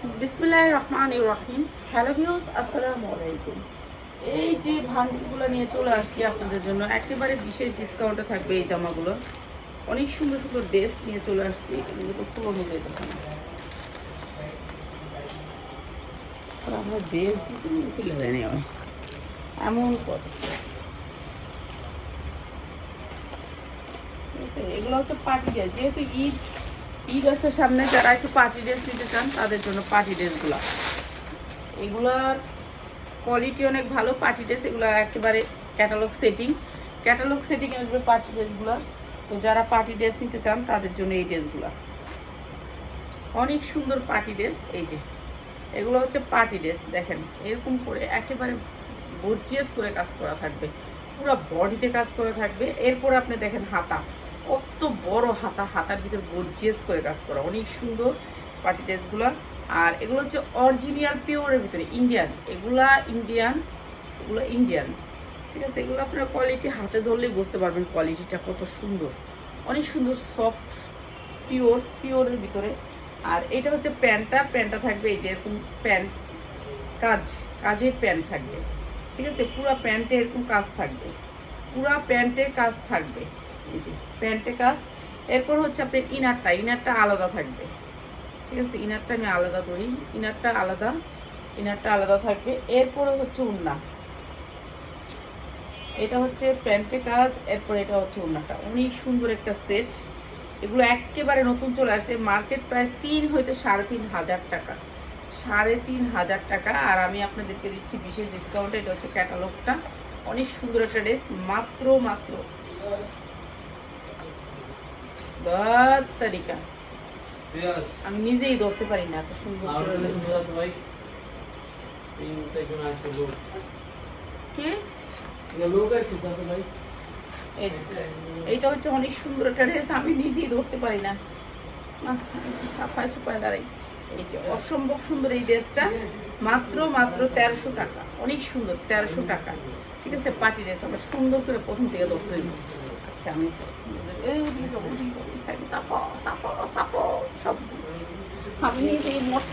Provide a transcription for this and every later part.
বিসমিল্লাহ রহমান রহিম। Hello views আসসালামু আলাইকুম। এই যে ভান্ডিগুলো নিয়ে চলে আসছি আপনাদের জন্য, একেবারে বিশেষ ডিসকাউন্টে থাকবে এই জামাগুলো। অনেক সুন্দর সুন্দর ড্রেস নিয়ে চলে আসছি, এগুলো তো পুরোনো যায় তখন আমরা ড্রেস দিয়েছি খুলে দেয়নি আমি। এমন কত এগুলো হচ্ছে পার্টি ড্রেস যেহেতু ঈদ ঈদ আছে সামনে, যারা একটু পার্টি ড্রেস নিতে চান, তাদের জন্য পার্টি ড্রেসগুলো এগুলোর কোয়ালিটি অনেক ভালো পার্টি ড্রেস এগুলো একেবারে ক্যাটালগ সেটিং ক্যাটালগ সেটিং আসবে পার্টি ড্রেসগুলো তো যারা পার্টি ড্রেস নিতে চান, তাদের জন্য এই ড্রেসগুলো অনেক সুন্দর পার্টি ড্রেস এই যে। এগুলো হচ্ছে পার্টি ড্রেস দেখেন। এরকম করে একেবারে গর্জিয়াস করে কাজ করা থাকবে। পুরো বডিতে কাজ করা থাকবে। এরপর আপনি দেখেন হাতা। কত বড় হাতা, হাতার ভিতর গর্জিয়াস করে কাজ করা। অনেক সুন্দর পার্টি ড্রেসগুলো আর এগুলো হচ্ছে অরিজিনাল পিওরের ভিতরে ইন্ডিয়ান এগুলা ইন্ডিয়ান এগুলো ইন্ডিয়ান ঠিক আছে, এগুলো আপনার কোয়ালিটি হাতে ধরলেই বুঝতে পারবেন কোয়ালিটিটা কত সুন্দর। অনেক সুন্দর সফট পিওর পিওরের ভিতরে। আর এটা হচ্ছে প্যান্টটা প্যান্টটা থাকবে এই যে এরকম প্যান্ট, কাজ, কাজের প্যান্ট থাকবে। ঠিক আছে, পুরো প্যান্টে এরকম কাজ থাকবে। পুরো প্যান্টে কাজ থাকবে। যে প্যান্টে কাজ। এরপর হচ্ছে আপনার ইনারটা ইনারটা আলাদা থাকবে। ঠিক আছে ইনারটা আমি আলাদা করি। ইনারটা আলাদা ইনারটা আলাদা থাকবে। এরপরে হচ্ছে উন্না এটা হচ্ছে প্যান্টে কাজ, এরপর এটা হচ্ছে উন্নাটা অনেক সুন্দর একটা সেট এগুলো একেবারে নতুন চলে আসে। মার্কেট প্রাইস তিন হইতে সাড়ে তিন হাজার টাকা। সাড়ে তিন হাজার টাকা। আর আমি আপনাদেরকে দিচ্ছি বিশেষ ডিসকাউন্টে এটা হচ্ছে ক্যাটালগটা অনেক সুন্দর একটা ড্রেস মাত্র মাত্র। তারিকা আমি নিজেই ধরতে পারি না এত সুন্দর এইটা হচ্ছে অনেক সুন্দর একটা ড্রেস আমি নিজেই ধরতে পারি না ছাপায় ছাপায় দাঁড়াই। এই যে অসম্ভব সুন্দর এই ড্রেসটা। মাত্র মাত্র তেরোশো টাকা। অনেক সুন্দর তেরোশো টাকা। ঠিক আছে পার্টি ড্রেস আমরা সুন্দর করে প্রথম থেকে ধরতে হইব। আচ্ছা আমি এই সব। আমি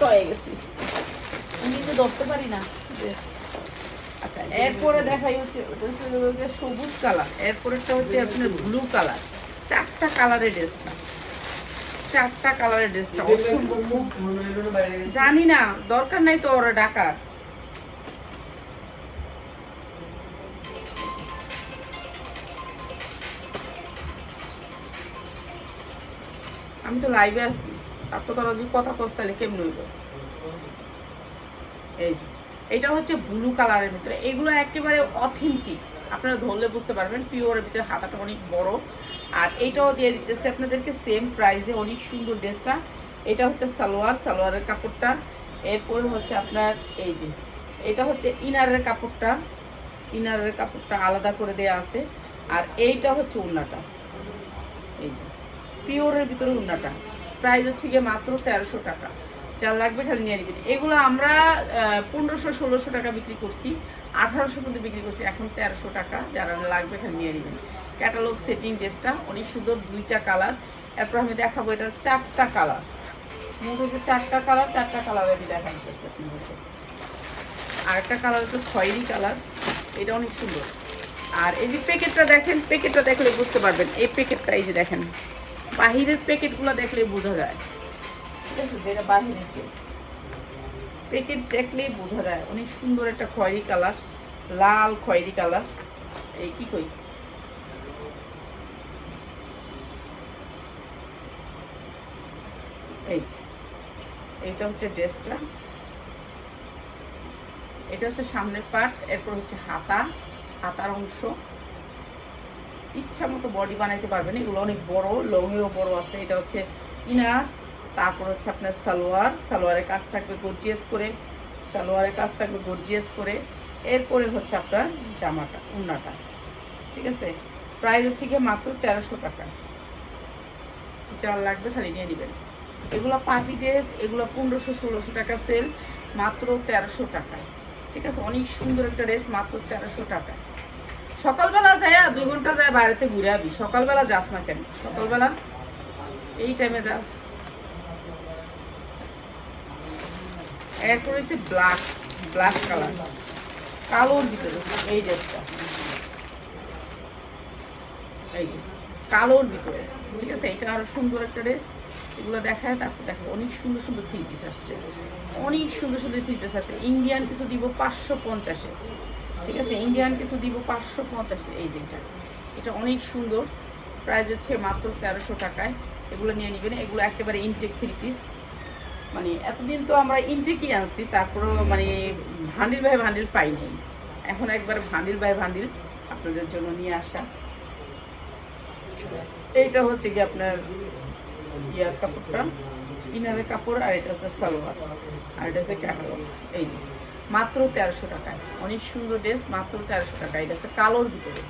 হয়ে গেছি আমি ধরতে পারি না। আচ্ছা এরপরে দেখাই হচ্ছে ওটা হচ্ছে সবুজ কালার। এরপরেরটা হচ্ছে আপনার ব্লু কালার চারটা কালারের ড্রেসটা চারটা কালারের ড্রেসটা অসম্ভব। জানি না দরকার নাই তো ওরা ডাকার। আমি তো লাইভে আছি। তারপর তোরা যদি কথা কস তাহলে কেমন হইব? এই যে এটা হচ্ছে ব্লু কালারের ভিতরে। এগুলো একেবারে অথেন্টিক আপনারা ধরলে বুঝতে পারবেন পিওরের ভিতরে হাতাটা অনেক বড়। আর এইটাও দিয়ে দিতেছে আপনাদেরকে সেম প্রাইসে অনেক সুন্দর ড্রেসটা। এটা হচ্ছে সালোয়ার, সালোয়ারের কাপড়টা। এরপরে হচ্ছে আপনার এই যে, এটা হচ্ছে ইনারের কাপড়টা। ইনারের কাপড়টা আলাদা করে দেয়া আছে। আর এইটা হচ্ছে উন্নাটা এই যে পিওরের ভিতরে উন্নাটা প্রাইস হচ্ছে গিয়ে মাত্র তেরোশো টাকা। যা লাগবে খালি নিয়ে নেবেন। এগুলো আমরা পনেরোশো, ষোলোশো টাকা বিক্রি করছি। আঠারোশো পর্যন্ত বিক্রি করছি। এখন তেরোশো টাকা। যারা লাগবে খালি নিয়ে নেবেন। ক্যাটালগ, সেটিং, ড্রেসটা অনেক সুন্দর। দুইটা কালার। এরপর আমি দেখাবো এটা চারটা কালার। মোট হচ্ছে চারটা কালার চারটা কালার আমি দেখাচ্ছি আপনাদেরকে। আর একটা কালার হচ্ছে খয়েরি কালার। এটা অনেক সুন্দর। আর এই যে প্যাকেটটা দেখেন, প্যাকেটটা দেখলে বুঝতে পারবেন। এই প্যাকেটটা এই যে দেখেন। বাহিরের প্যাকেটগুলো দেখলে বোঝা যায়। ঠিক আছে যেটা বাহিরের প্যাকেট দেখলেই বোঝা যায়। অনেক সুন্দর একটা খয়েরি কালার লাল খয়েরি কালার। এই কি কই? এই যে এইটা হচ্ছে ড্রেসটা। এটা হচ্ছে সামনের পার্ট এরপর হচ্ছে হাতা হাতার অংশ। ইচ্ছা মতো বডি বানাইতে পারবেন। এগুলো অনেক বড়, লংয়েও বড় আছে। এটা হচ্ছে ইনার তারপর হচ্ছে আপনার সালোয়ার। সালোয়ারের কাজ থাকবে গর্জিয়াস করে। সালোয়ারের কাজ থাকবে গর্জিয়াস করে। এরপরে হচ্ছে আপনার জামাটা, উন্নাটা। ঠিক আছে? প্রাইস হচ্ছে মাত্র তেরোশো টাকা। যার লাগবে খালি নিয়ে নেবেন। এগুলো পার্টি ড্রেস, এগুলো পনেরোশো, ষোলোশো টাকা সেল, মাত্র তেরোশো টাকায়। ঠিক আছে? অনেক সুন্দর একটা ড্রেস, মাত্র তেরোশো টাকায়। সকালবেলা যায় দুই ঘণ্টা যায় বাইরেতে ঘুরে আবি। সকালবেলা যাস না কেন? সকালবেলা এই টাইমে যাস। এরপর হচ্ছে ব্ল্যাক ব্ল্যাক কালার কালোর ভিতরে। এই ড্রেসটা এই যে, কালোর ভিতরে। ঠিক আছে? এটা আরও সুন্দর একটা ড্রেস এগুলো দেখায়, তারপর দেখো, অনেক সুন্দর সুন্দর থ্রি পিস আসছে। অনেক সুন্দর সুন্দর থ্রি পিস আসছে। ইন্ডিয়ান কিছু দিব পাঁচশো পঞ্চাশে। ঠিক আছে? ইন্ডিয়ান কিছু দিব পাঁচশো পঞ্চাশে এই যে এটা। অনেক সুন্দর। প্রাইস হচ্ছে মাত্র তেরোশো টাকায়। এগুলো নিয়ে নিবেন। এগুলো একেবারে ইনটেক থ্রি পিস মানে এতদিন তো আমরা ইনটেকই আনছি, তারপরেও মানে ভান্ডিল বাই ভান্ডিল পাইনি এখন একবার ভান্ডিল ভাই ভান্ডিল আপনাদের জন্য নিয়ে আসা। এইটা হচ্ছে কি আপনার ইয়ার কাপড়টা। ইনারের কাপড় আর এটা হচ্ছে সালোয়ার। আর এটা হচ্ছে ক্যাটালগ এই যে। মাত্র তেরোশো টাকায়। অনেক সুন্দর ড্রেস মাত্র তেরোশো টাকা এটা হচ্ছে কালোর ভিতরে।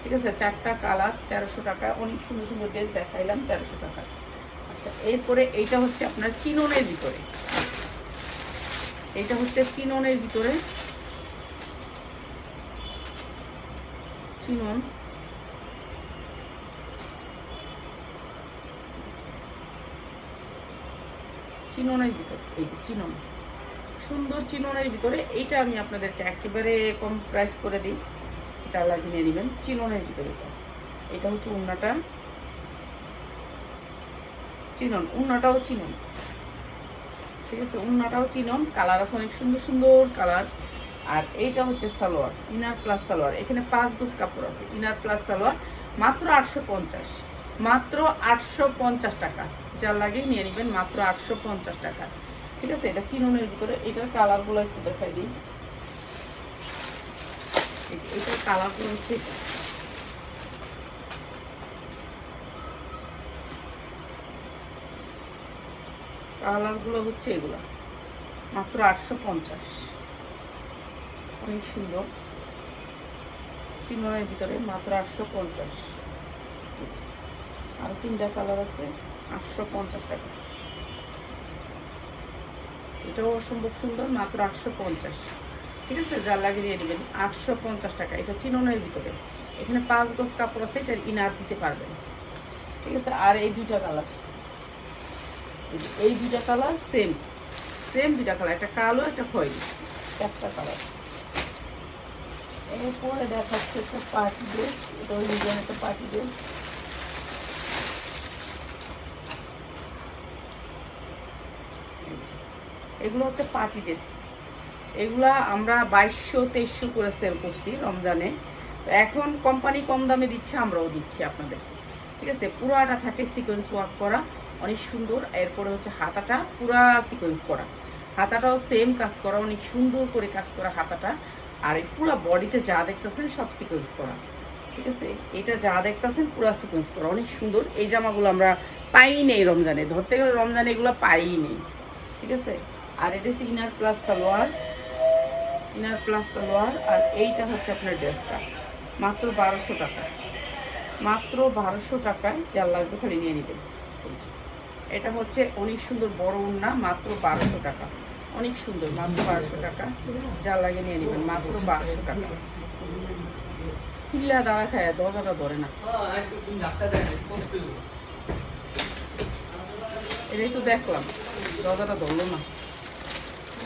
ঠিক আছে? চারটা কালার, তেরোশো টাকা অনেক সুন্দর সুন্দর ড্রেস দেখাইলাম, তেরোশো টাকা আচ্ছা এরপরে এইটা হচ্ছে আপনার চিননের ভিতরে। এইটা হচ্ছে চিননের ভিতরে। চিনন। চিননের ভিতরে। এই যে চিনন। সুন্দর চিননের ভিতরে এইটা আমি আপনাদেরকে একেবারে কম প্রাইস করে দিই। যা লাগিয়ে নেবেন চিননের ভিতরে। এটা। হচ্ছে উন্নাটা। চিনন, উন্নাটাও চিনন। ঠিক আছে, উন্নাটাও চিনন। কালার আছে অনেক সুন্দর সুন্দর কালার। আর এইটা হচ্ছে সালোয়ার, ইনার প্লাস সালোয়ার। এখানে পাঁচ গোজ কাপড় আছে, ইনার প্লাস সালোয়ার। মাত্র আটশো পঞ্চাশ, মাত্র আটশো পঞ্চাশ টাকা। যার লাগে নিয়ে নেবেন মাত্র আটশো পঞ্চাশ টাকা। ঠিক আছে? এটা চিননের ভিতরে। এটার কালারগুলো একটু দেখাই দিই। এটার কালারগুলো হচ্ছে। কালারগুলো হচ্ছে এগুলো। মাত্র আটশো পঞ্চাশ। অনেক সুন্দর। চিননের ভিতরে মাত্র আটশো পঞ্চাশ। আর তিনটা কালার আছে। আটশো পঞ্চাশ টাকা। এটাও অসম্ভব সুন্দর, মাত্র আটশো পঞ্চাশ। ঠিক আছে? যা লাগিয়ে দেবেন আটশো পঞ্চাশ টাকা। এটা চিননের ভিতরে। এখানে পাঁচ গজ কাপড় আছে, এটা ইনার দিতে পারবেন। ঠিক আছে? আর এই দুইটা কালার। এই দুইটা কালার, সেম। সেম দুইটা কালার। একটা কালো, একটা খয়েরি। একটা কালার। এরপরে দেখাচ্ছে একটা পার্টি ড্রেস। এটা ওই ডিজাইন একটা পার্টি ড্রেস। এগুলো হচ্ছে পার্টি ড্রেস এগুলা আমরা বাইশশো, তেইশশো করে সেল করছি রমজানে। তো এখন কোম্পানি কম দামে দিচ্ছে, আমরাও দিচ্ছি আপনাদের। ঠিক আছে? পুরাটা থাকে সিকোয়েন্স ওয়ার্ক করা, অনেক সুন্দর। এরপরে হচ্ছে হাতাটা, পুরা সিকোয়েন্স করা। হাতাটাও সেম কাজ করা, অনেক সুন্দর করে কাজ করা হাতাটা। আর এই পুরো বডিতে যা দেখতেছেন সব সিকোয়েন্স করা। ঠিক আছে? এটা যা দেখতেছেন পুরা সিকোয়েন্স করা, অনেক সুন্দর। এই জামাগুলো আমরা পাই নেই রমজানে। ধরতে গেলে রমজানে এগুলো পাই নেই। ঠিক আছে? আর এটা হচ্ছে inner plus salwar. Inner plus salwar, আর এইটা হচ্ছে আপনার ড্রেসটা। মাত্র বারোশো টাকা। মাত্র বারোশো টাকায় যার লাগবে খালি নিয়ে নেবেন। এটা হচ্ছে অনেক সুন্দর বড় উন্না মাত্র বারোশো টাকা। অনেক সুন্দর, মাত্র বারোশো টাকা। যা লাগে নিয়ে নেবেন, মাত্র বারোশো টাকা। কিল্লা দাওয়া খায়, দরজাটা ধরে না। এটাই তো দেখলাম, দরজাটা ধরলো না।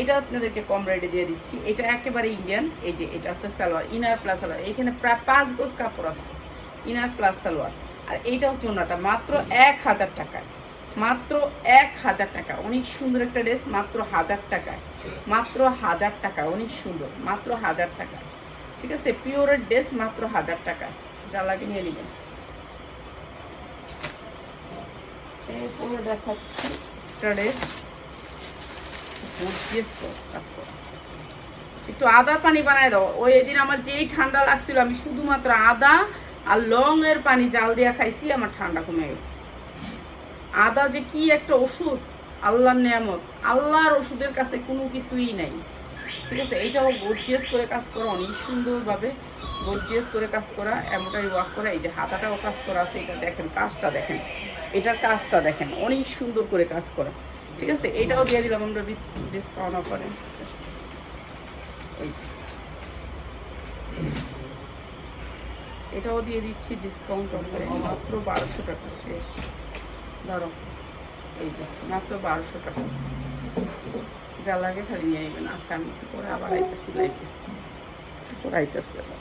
এটা আপনাদেরকে কম রেটে দিয়ে দিচ্ছি। এটা একেবারে ইন্ডিয়ান এই যে এটা হচ্ছে সালোয়ার ইনার প্লাস সালোয়ার। এখানে প্রায় পাঁচ গোজ কাপড় আছে ইনার প্লাস সালোয়ার। আর এইটা হচ্ছে ওনাটা, মাত্র এক হাজার টাকায়। মাত্র এক হাজার টাকা অনেক সুন্দর একটা ড্রেস মাত্র হাজার টাকায়। মাত্র হাজার টাকা অনেক সুন্দর। মাত্র হাজার টাকা ঠিক আছে? পিওরের ড্রেস মাত্র হাজার টাকা যা লাগে নিয়ে নেবেন। এরপরে দেখাচ্ছি একটা ড্রেস কাজ একটু আদা পানি বানায় দাও। ওই এদিন আমার যেই ঠান্ডা লাগছিল, আমি শুধুমাত্র আদা আর লং এর পানি জাল দিয়া খাইছি, আমার ঠান্ডা কমে গেছে। আদা যে কি একটা ওষুধ, আল্লাহর নিয়ামত। আল্লাহর ওষুধের কাছে কোনো কিছুই নাই। ঠিক আছে? এইটাও গর্জিয়াস করে কাজ করা, অনেক সুন্দরভাবে গর্জিয়াস করে কাজ করা, এমনটাই ওয়াক করা। এই যে হাতাটাও কাজ করা আছে, এটা দেখেন, কাজটা দেখেন। এটার কাজটা দেখেন, অনেক সুন্দর করে কাজ করা। ঠিক আছে এইটাও দিয়ে দিলাম, আমরা ডিসকাউন্ট অফারে। এটাও দিয়ে দিচ্ছি ডিসকাউন্ট অফারে, মাত্র বারোশো টাকা শেষ। ধরো, এই যে, মাত্র বারোশো টাকা। যা লাগে খালি নিয়ে নেবেন আচ্ছা আমি একটু পরে আবার আইতেছি লাইফে পরে আইতেছি আবার।